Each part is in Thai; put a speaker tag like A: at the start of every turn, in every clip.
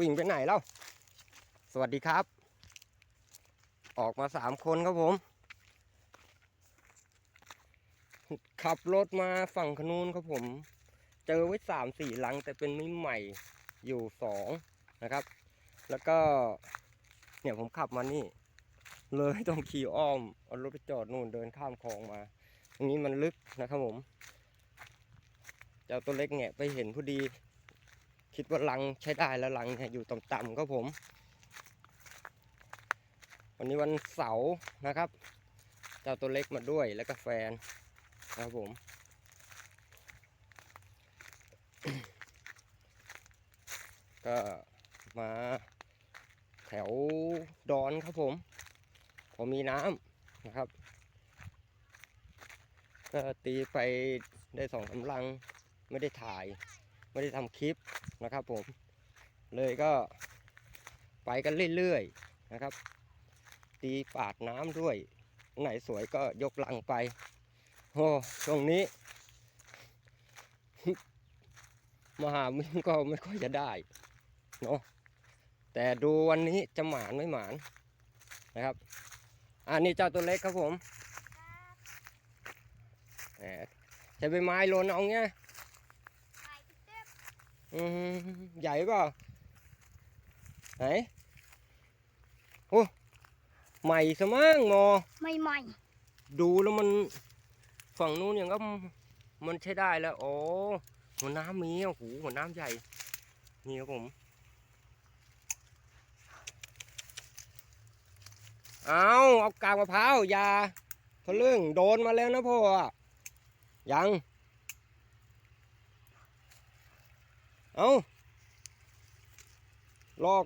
A: วิ่งไปไหนแล้ว สวัสดีครับ ออกมาสามคนครับผม ขับรถมาฝั่งขนูนครับผม เจอไว้สามสี่หลังแต่เป็นไมิใหม่อยู่สองนะครับ แล้วก็ เนี่ยผมขับมานี่ เลยต้องขี่อ้อม เอารถไปจอดนู่นเดินข้ามคลองมาตรงนี้มันลึกนะครับผม เจ้าตัวเล็กเนี่ยไปเห็นพอดี คิดว่าลังใช้ได้แล้วลังอยู่ต่ำๆครับผม วันนี้วันเสาร์นะครับเจ้าตัวเล็กมาด้วยแล้วก็แฟนนะครับผมก็มาแถวดอนครับผมพอมีน้ำนะครับ ก็ตีไปได้สองสาลัง ไม่ได้ถ่าย ไม่ได้ทำคลิป นะครับผมเลยก็ไปกันเรื่อยๆนะครับ ตีปาดน้ำด้วย ไหนสวยก็ยกลังไปโอ้ช่วงนี้ มหามินก็ไม่ค่อยจะได้เนาะแต่ดูวันนี้จะหมานไม่หมานนะครับอันนี้เจ้าตัวเล็กครับผมแหมใช้ใบไม้โลนเอาเงี้ยอืม ใหญ่เปล่าไหนโอ้ใหม่สมั่งมอ
B: ไม่ใหม่
A: ดูแล้วมันฝั่งนู้นอย่างก็มันใช้ได้แล้ว โอ้หัวน้ำมีโอ้โหหัวน้ำใหญ่นี่ครับผมเอาเอากากมะพร้าวอยาทะลึ่งโดนมาแล้วนะพ่ออะยัง เอาลอก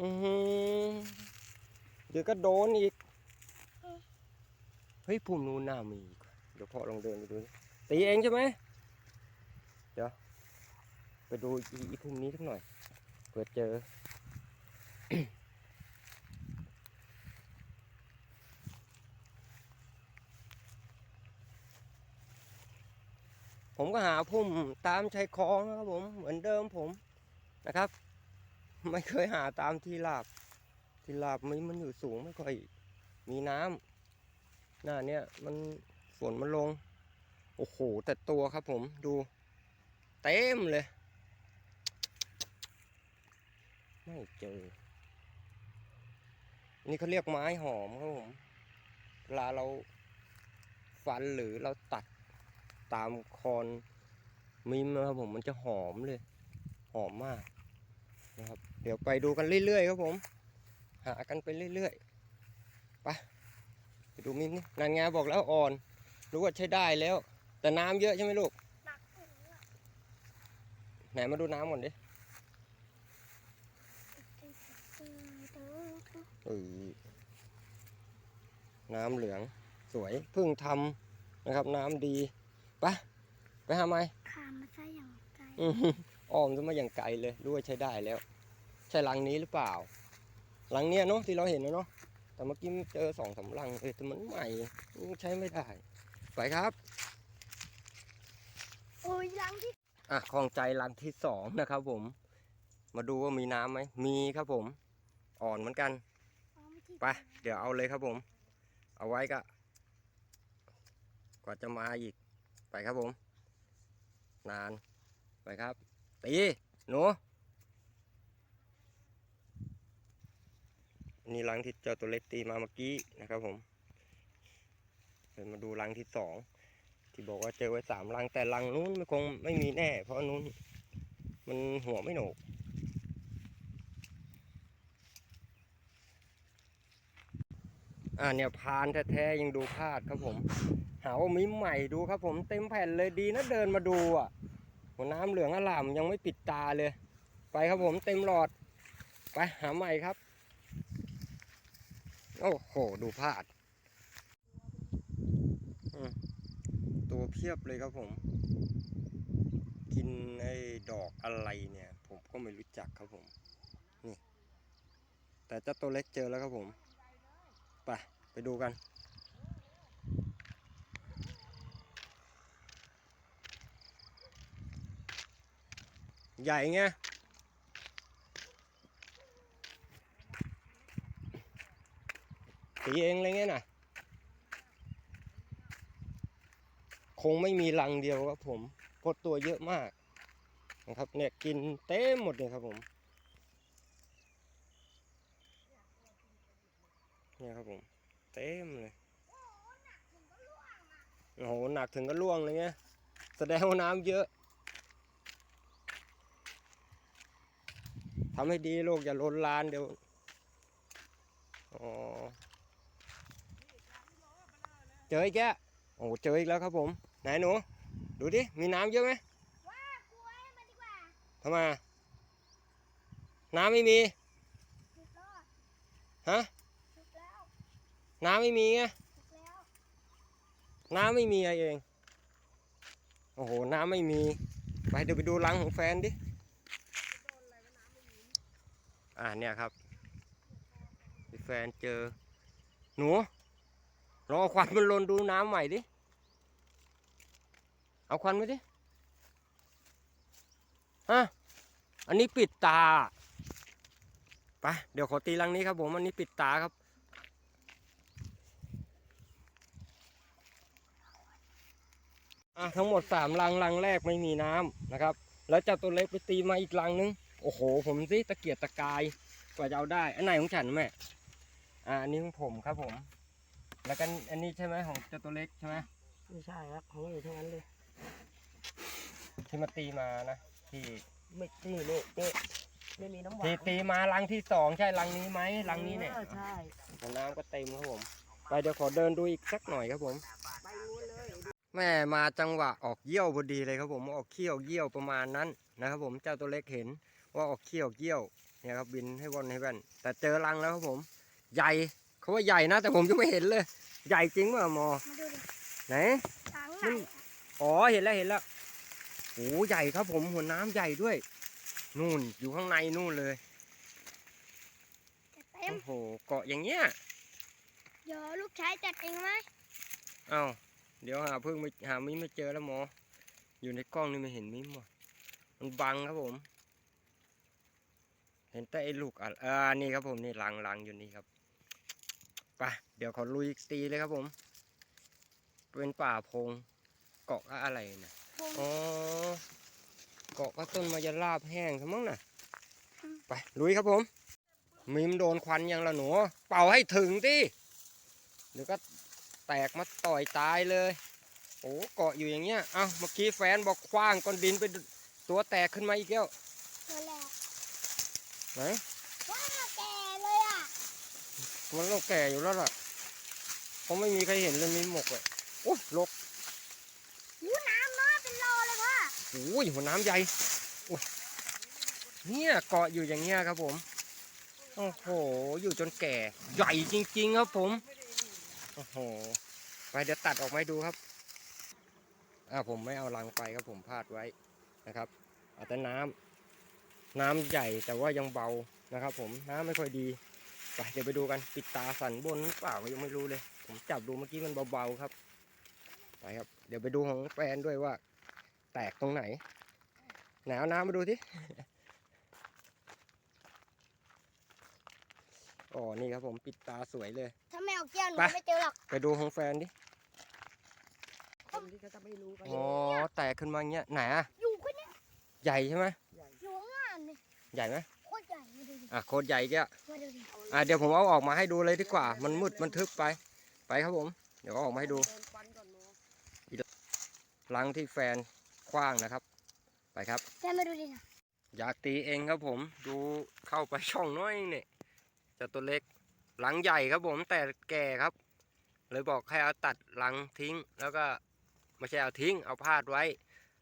A: อือหือเดี๋ยวก็โดนอีก เฮ้ยพุ่มนู้นน่ามี เดี๋ยวพ่อลองเดินไปดู ตีเองใช่ไหม เดี๋ยว ไปดูอีอีพุ่มนี้สักหน่อย เผื่อเจอ ผมก็หาพุ่มตามชายคลองนะครับผมเหมือนเดิมผมนะครับ ไม่เคยหาตามที่ราบ ที่ราบมันมันอยู่สูงไม่ค่อยมีน้ำหน้าเนี้ยมันฝนมันลง โอ้โหแต่ตัวครับผมดูเต็มเลย ไม่เจอ นี่เขาเรียกไม้หอมครับผมเวลาเราฟันหรือเราตัด ตามคอนมิมนะครับผมมันจะหอมเลย หอมมากนะครับ เดี๋ยวไปดูกันเรื่อยๆครับผม หากันไปเรื่อยๆไปไปดูมิมนี่นานไงบอกแล้วอ่อน รู้ว่าใช้ได้แล้ว แต่น้ำเยอะใช่ไหมลูก
B: ห
A: ไหนมาดูน้ำก่อนดิเออน้ำเหลืองสวยเพิ่งทำนะครับ น้ำดี ไปไปหาไหม
B: ขามมาซะอย่างไกล
A: อื้อหืออ้อมจะมาอย่างไกลเลยรู้ว่าใช้ได้แล้ว ใช่ลังนี้หรือเปล่าลังเนี้ยเนาะที่เราเห็นนะเนาะแต่เมื่อกี้เจอสองสามลังเออแต่มันใหม่ยังใช้ไม่ได้ ไปครับ
B: โอ้ยลังที่
A: อะคลองใจลังที่สองนะครับผม มาดูว่ามีน้ำไหมมีครับผม อ่อนเหมือนกัน
B: เอาไม่ที่
A: ไปเดี๋ยวเอาเลยครับผม เอาไว้ก็กว่าจะมาอีก ไปครับผม นาน ไปครับ ตีหนูนี่รังที่เจ้าตัวเล็กตีมาเมื่อกี้นะครับผมเดี๋ยวมาดูรังที่สองที่บอกว่าเจอไว้สามรังแต่รังนู้นคงไม่มีแน่ เพราะนู้น มันหัวไม่โหนกอ่าเนี่ยพานแท้ๆยังดูพลาดครับผม หาว่ามีใหม่ดูครับ ผมเต็มแผ่นเลยดีนะเดินมาดูอะหัวน้ำเหลืองอล่ามยังไม่ปิดตาเลย ไปครับผมเต็มหลอด ไปหาใหม่ครับ โอ้โหดูพลาดตัวเพียบเลยครับผม กินไอ้ดอกอะไรเนี่ย ผมก็ไม่รู้จักครับผมนี่แต่เจ้าตัวเล็กเจอแล้วครับผม ไป ไปดูกัน ใหญ่ไงตีเองอะไรเงี้ยนะคงไม่มีรังเดียวครับผมพดตัวเยอะมากนะครับ เนี่ยกินเต็มหมดเลยครับผมเนี่ยครับผมเต็มเลยโอ้โหหนักถึงก็ล่วงเลยเงี้ยแสดงว่าน้ำเยอะำให้ดีลูกอย่าล้นลานเดี๋ยวอ๋อเจออีกแกโอ้โหเจออีกแล้วครับผม ไหนหนู ดูดิ มีน้ำเยอะไหม
B: ว่ากลัวให้มันดีกว่า
A: ทำไมอะน้ำไม่มี
B: สุดรอด
A: ฮะ
B: สุดแล้ว
A: น้ำไม่มีไง
B: สุดแล้ว
A: น้ำไม่มีอะไรเอง โอ้โห น้ำไม่มี ไปเดี๋ยวไปดูรังของแฟนดิ อ่าเนี่ยครับแฟนเจอ หนูลองเอาควันมันลนดูน้ำใหม่ดิ เอาควันมาดิ ฮะ อันนี้ปิดตา ไป เดี๋ยวขอตีรังนี้ครับผม อันนี้ปิดตาครับ อะทั้งหมดสามลังลังแรกไม่มีน้ำนะครับ แล้วจ้าตัวเล็กไปตีมาอีกลังนึง โอ้โห ผมสิตะเกียกตะกายกว่าจะเอาได้ อันไหนของฉันแม่อ่าอันนี้ของผมครับผม แล้วกันอันนี้ใช่ไหมของเจ้าตัวเล็กใช่ไหม
C: ไม่ใช่ครับของอยู่ทั้งนั้นเลย
A: ที่มาตีมานะที่
C: ไม่นี่นี่นี่ไม่มีน้ำหวา
A: ที่
C: น
A: ตีมาลังที่สองใช่ลังนี้ไหมลังนี้เนี่ย
C: ออใช่
A: น้ำก็เต็มครับผม ไปเดี๋ยวขอเดินดูอีกสักหน่อยครับผม
C: ไปนู้นเลย
A: แม่มาจังหวะออกเยี่ยวพอดีเลยครับผมออกเขี้ยวเยี่ยวประมาณนั้นนะครับผมเจ้าตัวเล็กเห็น ว่าออกเขี้ยวเยี่ยวเนี่ยครับบินให้วนให้แว่น แต่เจอรังแล้วครับผม ใหญ่เขาว่าใหญ่นะ แต่ผมยังไม่เห็นเลย ใหญ่จริงป่ะหมอ
B: มาดูดิ
A: ไหน
B: ถังไหน
A: มันอ๋อเห็นแล้วเห็นแล้วโอ้ใหญ่ครับผมหัวน้ำใหญ่ด้วย นู่นอยู่ข้างในนู่นเลย
B: จะเต็ม
A: โอ้โหเกาะอย่างเงี้ย
B: เดี๋ยวลูกชายจัดเองไหม
A: เอ้าเดี๋ยวหาเพิ่งไม่หามิมไม่เจอแล้วหมอ อยู่ในกล้องนี่ไม่เห็นมิมว่ะมันบังครับผม เห็นแต่ไอ้ลูกอะอ่านี่ครับผมนี่ลังลังอยู่นี่ครับไปเดี๋ยวขอลุยตีเลยครับผม เป็นป่าพงเกาะอะไรนะ
B: พง
A: อ๋อเกาะก็ต้นมายาลาบแห้งทั้งมั้งน่ะไปลุยครับผม มิมโดนควันยังละหนูเป่าให้ถึงดิเดี๋ยวก็แตกมาต่อยตายเลย โอ้เกาะอยู่อย่างเงี้ย เอ้าเมื่อกี้แฟนบอกคว้างก้อนดินไปตัวแตกขึ้นมาอีกแล้ว
B: ตัวแรก
A: ไหน
B: ว้าแก่เลยอะ
A: มันต้องแก่อยู่แล้วล่ะเพราะไม่มีใครเห็นเลยมีหมกเลยโอ้ยลก
B: หูน้ำน้อยเป็นโลเลยพ่อ
A: โอ้ยหัวน้ำใหญ่โอ้ยเนี่ยเกาะอยู่อย่างเงี้ยครับผม โอ้โห อยู่จนแก่ ใหญ่จริง ๆ ครับผม โอ้โห ไปเดี๋ยวตัดออกมาให้ดูครับ อ่าผมไม่เอาลังไปครับผมพาดไว้นะครับ เอาแต่น้ำ น้ำใหญ่แต่ว่ายังเบานะครับ ผมน้ำไม่ค่อยดีไปเดี๋ยวไปดูกันปิดตาสันบนหรือเปล่าก็ยังไม่รู้เลย ผมจับดูเมื่อกี้มันเบาๆครับไปครับ เดี๋ยวไปดูของแฟนด้วยว่า แตกตรงไหนไหนเอาน้ำมาดูสิอ๋อนี่ครับผมปิดตาสวยเลย
B: ถ้าไม่เอาแก้วหนู
A: ไป
B: ไม่เจอหรอก
A: ไปดูของแฟนดิ
C: คนที่เขาจะไม่รู้กัน
A: อ๋อแตกขึ้นมาอย่างเงี้ยไหนอะ
B: อยู่คนเนี้ย
A: ใหญ่ใช่ไหม ใหญ่ไหม
B: โคตรใหญ่มาดูดิ
A: อะโคตรใหญ่แก
B: มาดูดิ
A: อะเดี๋ยวผมเอาออกมาให้ดูเลยดีกว่า มันมืดมันทึบไป ไปครับผม เดี๋ยวเอาออกมาให้ดู
C: โดนควันก่อนเนาะ
A: ลังที่แฟนคว้างนะครับ ไปครับ
B: แกมาดูดินะ
A: อยากตีเองครับผมดูเข้าไปช่องน้อยเนี่ยจะตัวเล็กหลังใหญ่ครับผมแต่แก่ครับ เลยบอกให้เอาตัดหลังทิ้ง แล้วก็ไม่ใช่เอาทิ้ง เอาพาดไว้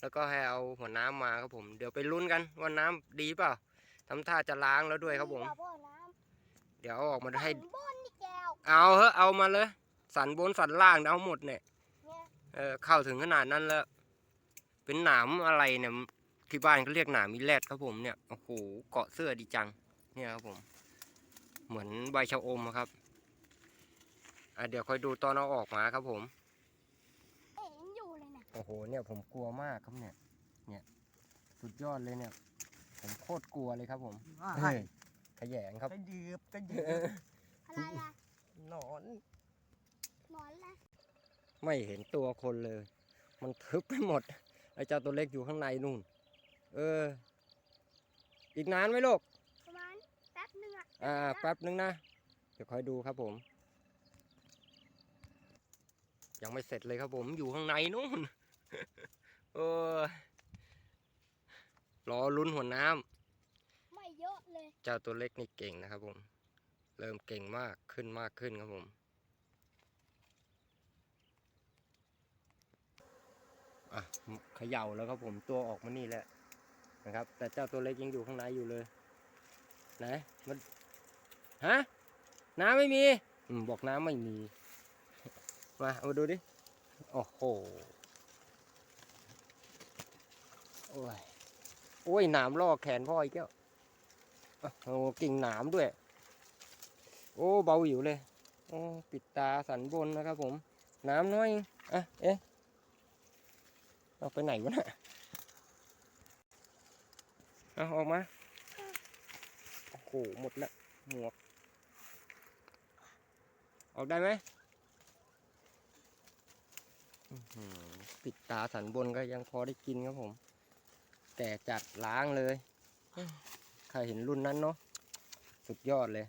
A: แล้วก็ให้เอาหัวน้ำมาครับผม เดี๋ยวไปลุ้นกันว่าน้ำดีเปล่า ทำท่าจะล้างแล้วด้วยครับผม
B: นี่พ่อน้
A: เดี๋ยวเอาออกำมาให้
B: สั่งบนนี่แก้ว
A: เอาเฮ้เอามาเลย สันบนสันล่างเอาหมดเนี่ย
B: เนี่ย
A: เออเข้าถึงขนาดนั้นแล้ว เป็นหนามอะไรเนี่ยที่บ้านเขาเรียกหนามมิแรดครับผมเนี่ยโอ้โหเกาะเสื้อดีจัง เนี่ยครับผม เหมือนใบชะอมอะครับอะเดี๋ยวคอยดูตอนเอาออกมาครับผม
B: เอ็นอยู่เลยนะ
A: โอ้โหเนี่ยผมกลัวมากครับเนี่ย เนี่ยสุดยอดเลยเนี่ย ผมโคตรกลัวเลยครับผม
C: ว่า
A: เฮ้ยขยงครับ
C: กระยืบกระยืบ
B: อะไรล่ะ
C: หนอน
B: หนอนละ
A: ไม่เห็นตัวคนเลย มันทึบไปหมดไอ้เจ้าตัวเล็กอยู่ข้างในนู่น เออ อีกนานไหมลูก
B: ประมาณแป๊บนึงอะ
A: อ่าแป๊บนึงนะ เดี๋ยวคอยดูครับผม ยังไม่เสร็จเลยครับผม อยู่ข้างในนู่น เออ รอลุ้นหัวน้ำ
B: ไม่เยอะเลย
A: เจ้าตัวเล็กนี่เก่งนะครับผม เริ่มเก่งมากขึ้นมากขึ้นครับผมอะเขย่าแล้วครับผมตัวออกมานี่แหละนะครับ แต่เจ้าตัวเล็กยังอยู่ข้างในอยู่เลยไหนมันฮะน้ำไม่มีอมบอกน้ำไม่มีมาเอามาดูดิโอ้โหโอ้ยโอ้ยหนามล่อแขนพ่ออีกแล้วโอ้กิ่งหนามด้วย โอ้เบาอยู่เลยโอ้ปิดตาสันบนนะครับผม น้ำน้อยอะเอ๊ะเอาไปไหนวะน่ะเอาออกมาโอ้โหหมดล้วหมวก ออกได้ไหมปิดตาสันบนก็ยังพอได้กินครับผม แต่จัดล้างเลยใครเห็นรุ่นนั้นเนาะสุดยอดเลย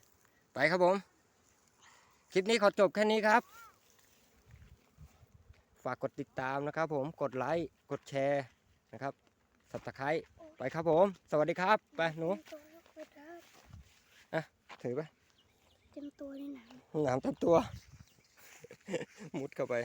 A: ไปครับผม คลิปนี้ขอจบแค่นี้ครับ ฝากกดติดตามนะครับผมกดไลค์กดแชร์นะครับสับตะไคร้ไปครับผม สวัสดีครับ ไปหนู
B: เต็มตัวแล้วครับ
A: ถือไป
B: เต็มตัวในหนัง
A: หนามตับตัว มุดเข้าไป